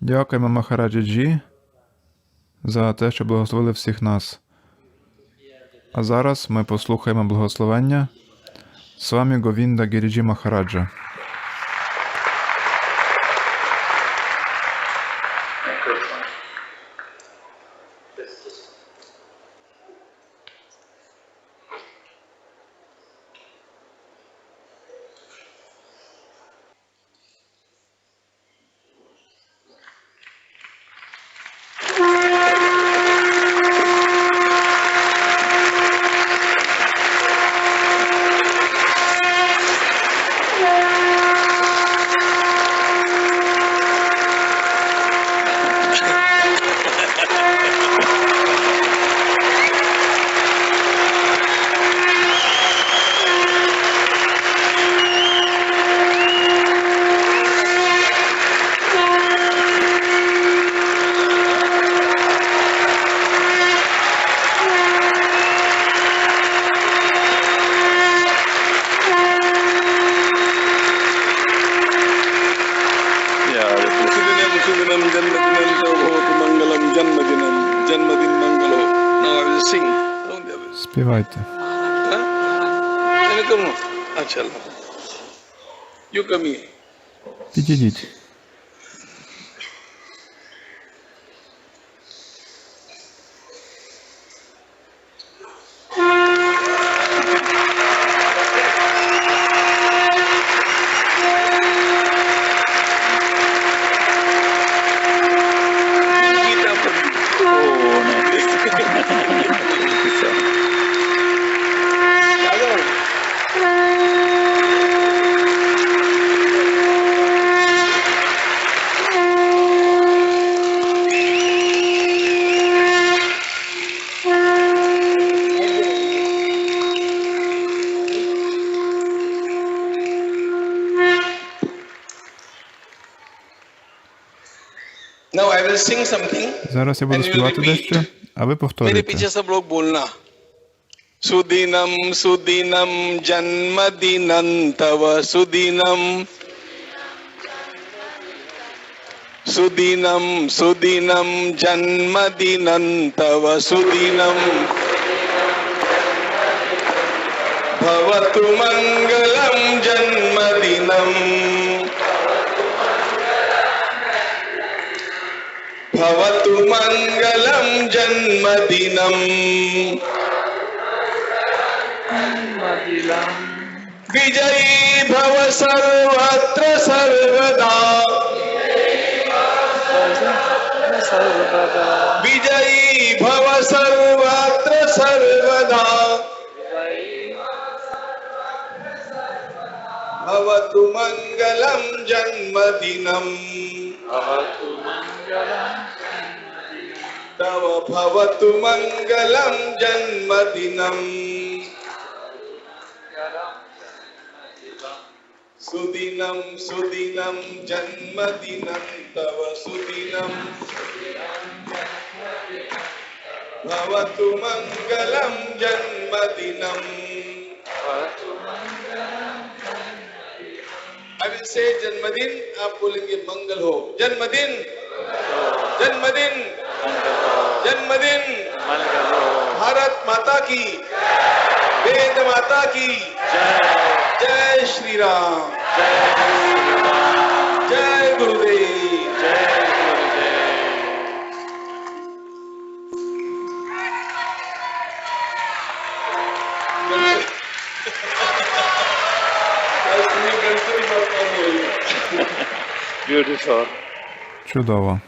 Дякуємо Махараджі за те, що благословили всіх нас. А зараз ми послухаємо благословення с вами Говінда Гіріджі Махараджа. अच्छा अल्लाह यू कमी जी जी Now I will sing something. Зараз я буду співати дещо, а ви повторюєте. Мене піче саб лог болна. Судинам, судинам, джанмадинантава, судинам. Sudinam, Sudinam, Janmadinantava, Sudinam. Bhavatu Mangalam Janmadinam. भवतु मङ्गलं जन्मदिनम् विजयी भव सर्वत्र सर्वदा। विजयी भव सर्वत्र सर्वदा। भवतु मङ्गलं जन्मदिनम् तव भवतु मङ्गलं जन्मदिनम् सुदिनं सुदिनं जन्मदिनं तव सुदिनं। भवतु मङ्गलं जन्मदिनम् I से जन्मदिन आप बोलेंगे मंगल हो। जन्मदिन। जन्मदिन। जन्मदिन। भारत माता की। वेद माता की। जय श्री राम। जय गुरुदेव। Beautiful. Чудово.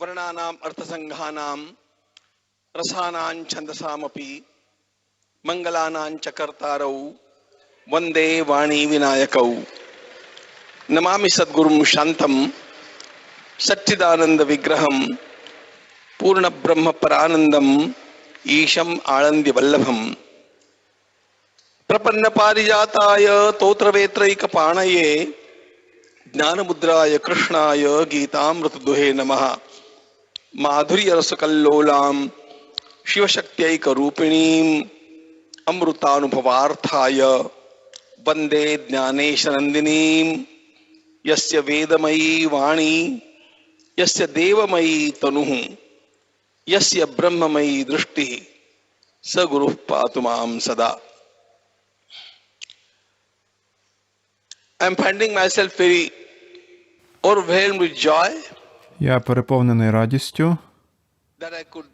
वर्णानाम् अर्थसङ्घानां रसानां छन्दसामपि मङ्गलानां च कर्तारौ वन्दे वाणी विनायकौ नमामि सद्गुरुं शान्तं सच्चिदानन्दविग्रहं पूर्णब्रह्मपरानन्दम् ईशम् आळन्द्यवल्लभम् प्रपन्नपारिजाताय तोत्रवेत्रैकपाणये ज्ञानमुद्राय कृष्णाय गीतामृतदुहे नमः माधुर्य रस कल्लोलाम शिवशक्त्यैक रूपिणीम अमृतानुभवार्थाय वंदे ज्ञानेश नंदिनीम यस्य वेदमयी वाणी यस्य देवमयी तनुः यस्य ब्रह्ममयी दृष्टिः स गुरुः पातु मां सदा I am finding myself very overwhelmed with joy Я переповнений радістю, that I could,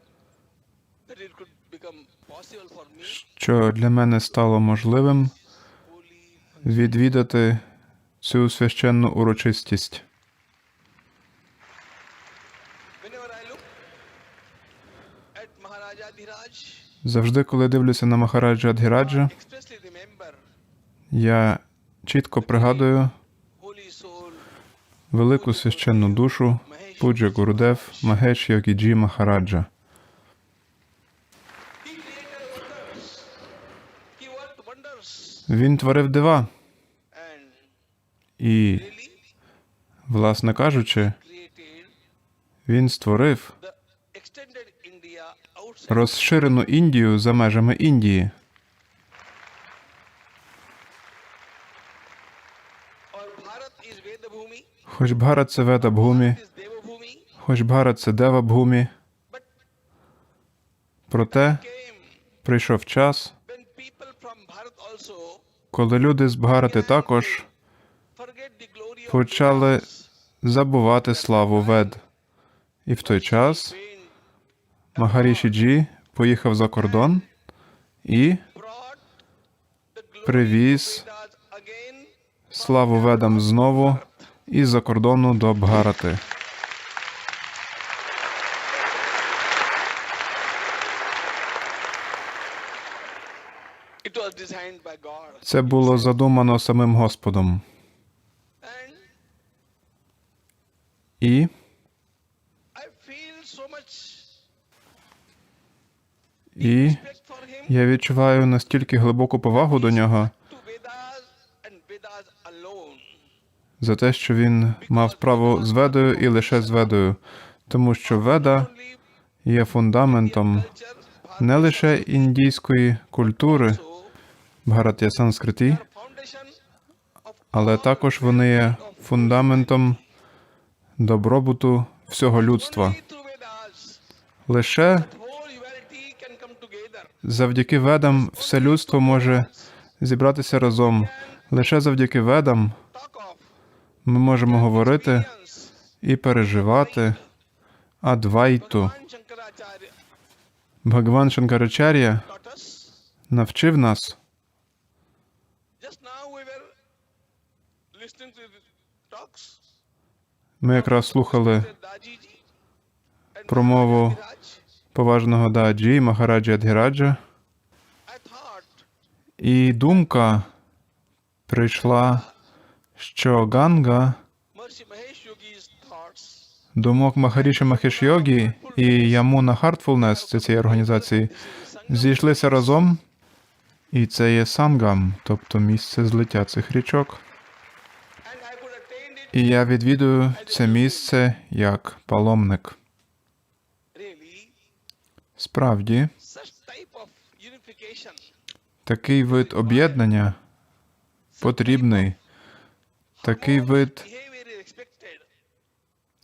that it could become possible for me що для мене стало можливим відвідати цю священну урочистість. Завжди, коли дивлюся на Махараджа Адгіраджа, я чітко пригадую велику священну душу Пуджа Гурудев Магеш Йогіджі Махараджа. Він творив дива, і, власне кажучи, він створив розширену Індію за межами Індії. Хоч Бхарат це Веда Бхумі, хоч Бхарат це Дева Бхумі, проте прийшов час, коли люди з Бхарати також почали забувати славу Вед. І в той час Магаріші Джі поїхав за кордон і привіз славу Ведам знову із-за кордону до God. Це було задумано самим Господом. І І я відчуваю настільки глибоку повагу до нього за те, що він мав справу з Ведою і лише з Ведою, тому що Веда є фундаментом не лише індійської культури, Бхаратія Санскриті, але також вони є фундаментом добробуту всього людства. Лише завдяки ведам все людство може зібратися разом. Лише завдяки ведам ми можемо говорити і переживати Адвайту. Бхагаван Шанкарачар'я навчив нас. Ми якраз слухали промову. Поважного Даджі Махараджі Адгіраджа, і думка прийшла, що Ганга думок Махаріші Махеш Йогі і Ямуна Хартфулнес це цієї організації зійшлися разом, і це є сангам, тобто місце злиття цих річок. І я відвідую це місце як паломник. Справді, такий вид об'єднання потрібний, такий вид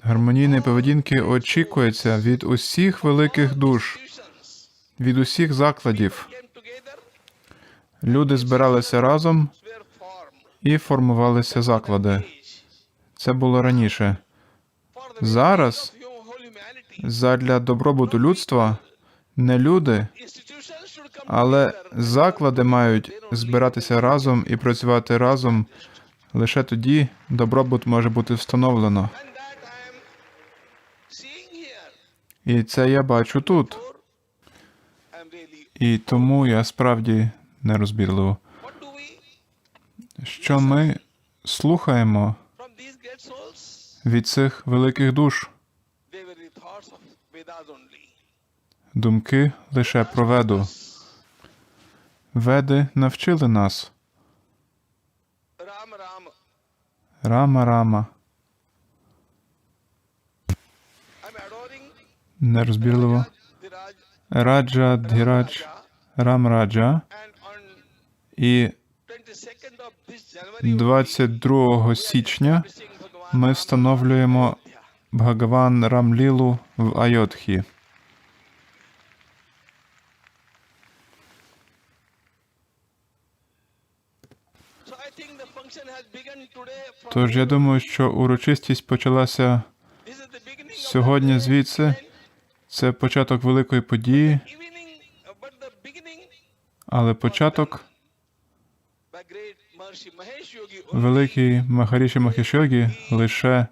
гармонійної поведінки очікується від усіх великих душ, від усіх закладів. Люди збиралися разом і формувалися заклади. Це було раніше. Зараз задля добробуту людства не люди, але заклади мають збиратися разом і працювати разом. Лише тоді добробут може бути встановлено. І це я бачу тут. І тому я справді do we Що ми слухаємо від цих великих душ, думки лише про веду. Веди навчили нас. Рама Рама. Нерозбірливо. Раджа Дхірадж Рамраджа. and on І 22nd of this January, 22 січня ми встановлюємо Бхагаван Рамлілу в Айодхі. Тож я думаю, що урочистість почалася сьогодні звідси. Це початок великої події, але початок великий Махаріші Махішогі лише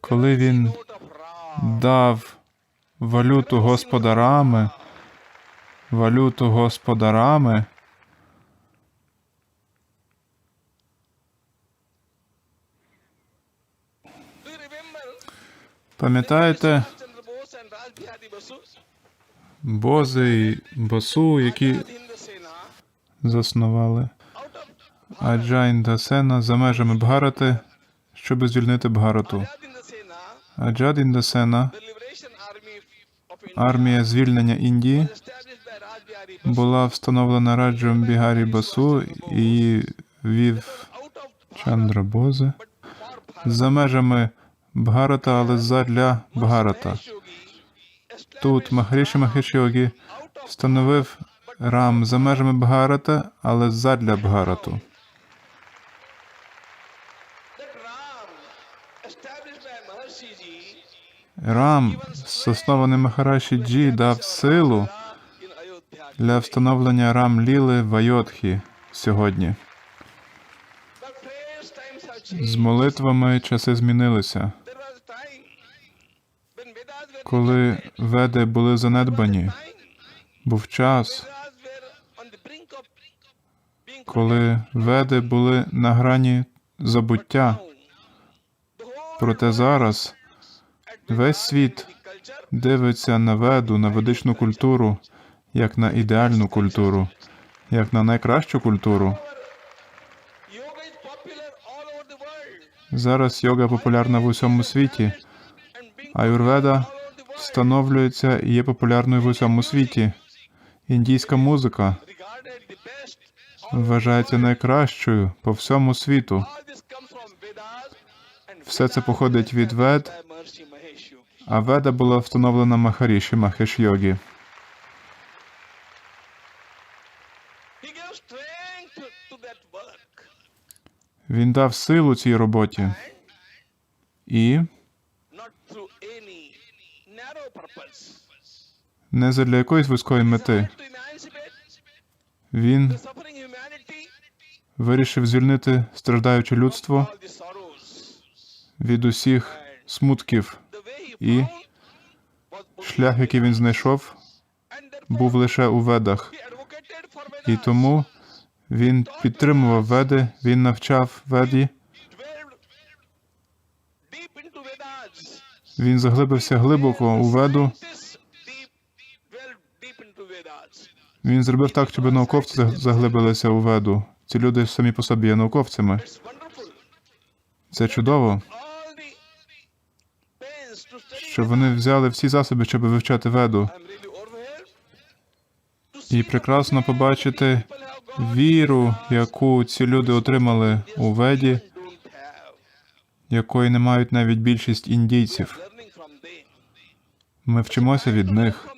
коли він дав валюту господарами, валюту господарами, пам'ятаєте Бози і Басу, які заснували Аджайн Дасена за межами Бгарати, щоб звільнити Бгарату. Аджад Індасена, армія звільнення Індії, була встановлена Раджом Бігарі Басу і її вів out Чандра Бозе за межами Бгарата, але задля Бгарата. Тут Махаріші Махішйогі встановив рам за межами Бгарата, але задля Бгарату. Рам, заснований Махараші Джі, дав силу. Для встановлення рам Ліли в Айодхі сьогодні. З молитвами часи змінилися. Коли веди були занедбані, був час, коли веди були на грані забуття. Проте зараз весь світ дивиться на веду, на ведичну культуру, як на ідеальну культуру, як на найкращу культуру. Зараз йога популярна в усьому світі. the world встановлюється і є популярною в усьому світі. Індійська музика вважається найкращою по всьому світу. Все це походить від вед, а веда була встановлена Махаріші Махеш Йогі. Він дав силу цій роботі і не задля якоїсь вузької мети. Він вирішив звільнити страждаюче людство від усіх смутків. І шлях, який він знайшов, був лише у ведах. І тому він підтримував веди, він навчав веді, він заглибився глибоко у веду. Він зробив так, щоб науковці заглибилися у веду. Ці люди самі по собі є науковцями. Це чудово, що вони взяли всі засоби, щоб вивчати веду. І прекрасно побачити віру, яку ці люди отримали у веді, якої не мають навіть більшість індійців. Ми вчимося від них.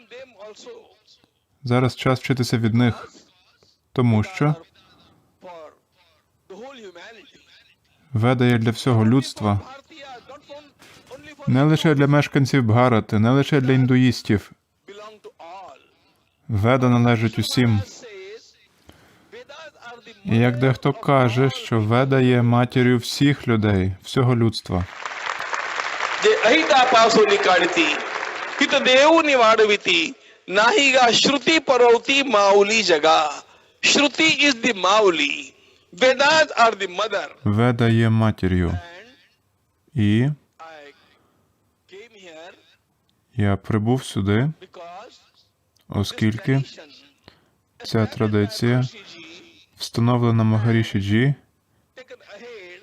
Зараз час вчитися від них, тому що веда є для всього людства, не лише для мешканців Бгарати, не лише для індуїстів. Веда належить усім. І як дехто каже, що Веда є матір'ю всіх людей, всього людства. Веда є матір'ю. І я прибув сюди, оскільки ця традиція Maharishi taken ahead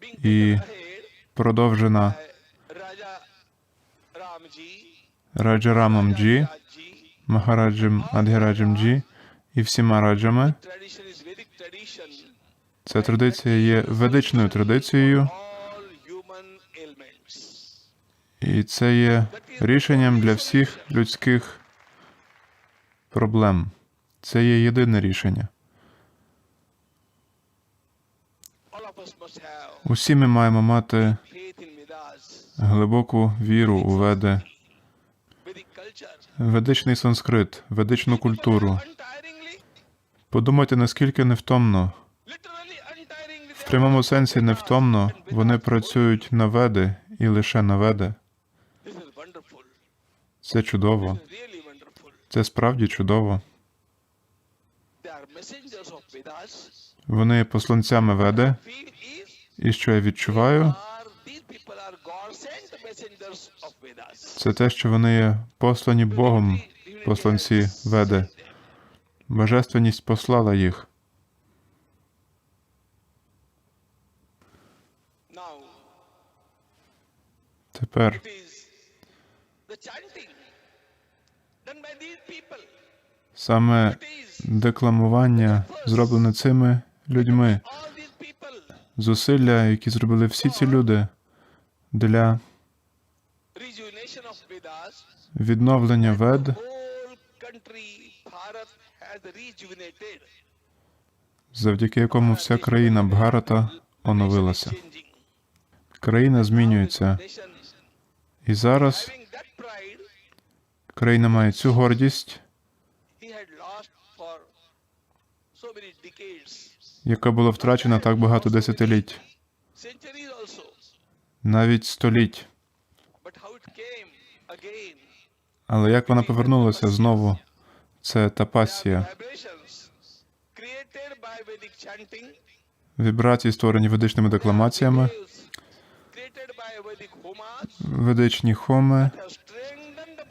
being І продовжена Раджарамом Джі. Махараджем Адгіраджем Джі і всіма раджами. Ця традиція є ведичною традицією, і це є рішенням для всіх людських проблем. Це є єдине рішення. Усі ми маємо мати глибоку віру у веди, ведичний санскрит, ведичну культуру. Подумайте, наскільки невтомно, в прямому сенсі невтомно вони працюють на веди і лише на веди. Це чудово. Це справді чудово. Вони посланцями веди, і що я відчуваю, це те, що вони є послані Богом, посланці веди. Божественність послала їх. Тепер саме декламування зроблене цими людьми, зусилля, які зробили всі ці люди для відновлення вед, завдяки якому вся країна Бхарата оновилася. Країна змінюється, і зараз країна має цю гордість, яка була втрачена так багато десятиліть, навіть століть. Але як вона повернулася знову? Це Vedic chanting, вібрації, створені ведичними декламаціями, ведичні хоми,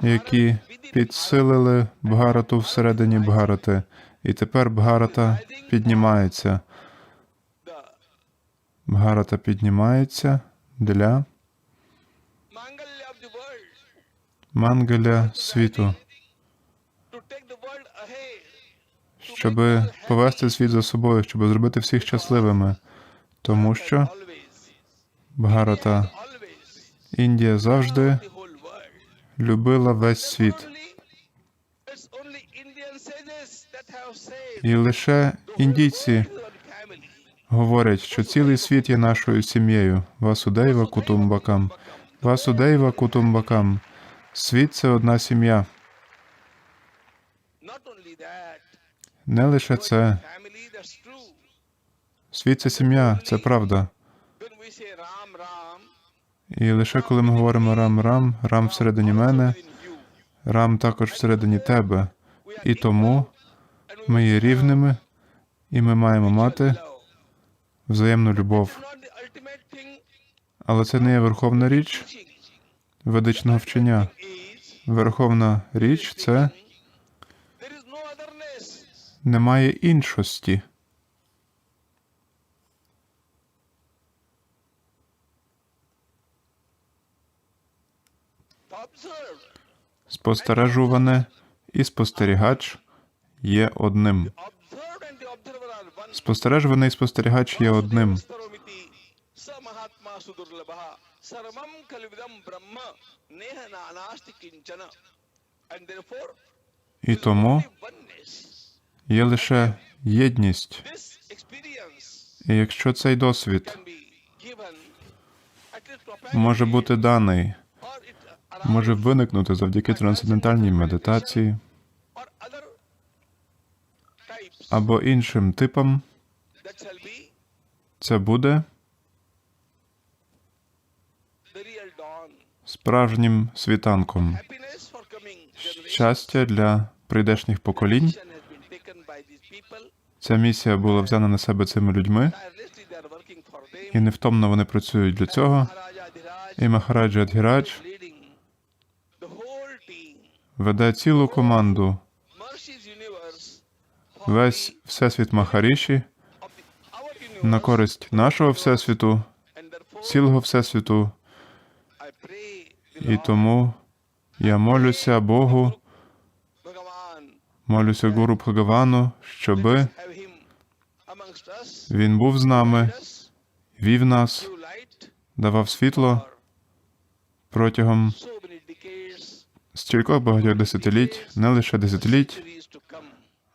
які підсилили Бгарату всередині Бгарати. І тепер Бгарата піднімається. Бгарата піднімається для Мангаля світу, щоб повести світ за собою, щоб зробити всіх щасливими. Тому що Бгарата Індія завжди любила весь світ. І лише індійці "This is one family. говорять, що цілий світ є нашою сім'єю. Васудейва Кутумбакам. Васудейва Кутумбакам. Світ це одна сім'я. Не лише це. Світ це сім'я, це правда. І лише коли ми говоримо рам рам, рам всередині мене, рам також всередині тебе. І тому ми є рівними, і ми маємо мати взаємну любов. Але це не є верховна річ ведичного вчення. Верховна річ це немає іншості. Спостережуване і спостерігач є одним. Спостережуваний спостерігач є одним. І тому є lише єдність. І якщо цей досвід може бути даний, може виникнути завдяки трансцендентальній медитації або іншим be це буде справжнім світанком. Щастя для прийдешніх поколінь. Ця місія була взята на себе цими людьми, і невтомно вони працюють для цього. І Махараджа Адгірадж веде цілу команду, весь всесвіт Махаріші на користь нашого всесвіту цілого Всесвіту, і тому я молюся Богу, молюся Гуру Бхагавану, us, він був з нами, вів нас, давав світло протягом стількох багатьох десятиліть, не лише десятиліть.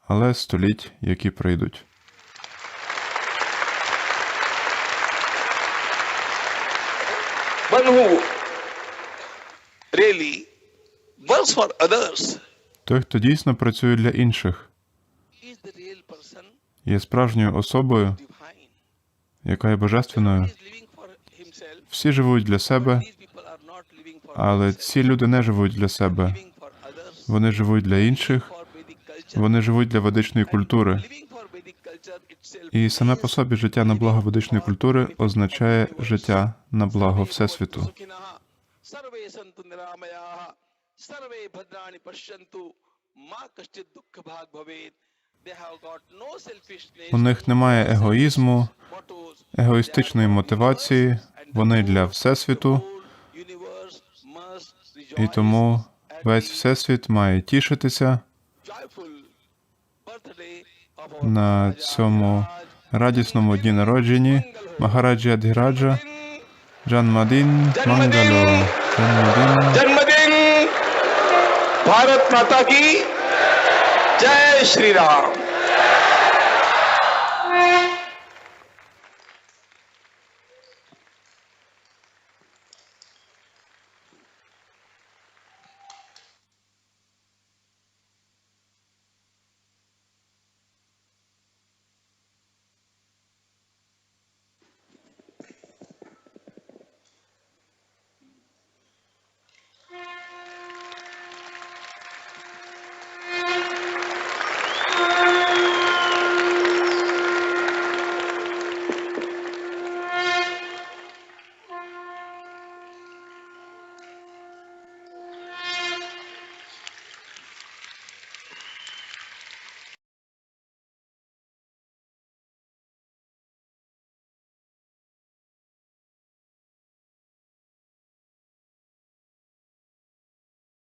Але століть, які прийдуть. One who really works for others Той, хто дійсно працює для інших, є справжньою особою, яка є божественною. Всі живуть для себе, але ці люди не живуть для себе. Вони живуть для інших. Вони живуть для ведичної культури. І саме по собі життя на благо ведичної культури означає життя на благо Всесвіту. У них немає егоїзму, егоїстичної мотивації. Вони для всесвіту, і тому весь всесвіт має тішитися на цьому радісному дні народженні Махараджі Адгіраджа Джанмадін Мангалу. Джанмадін. Бхарат Мата Ки Джай Шрі Рам.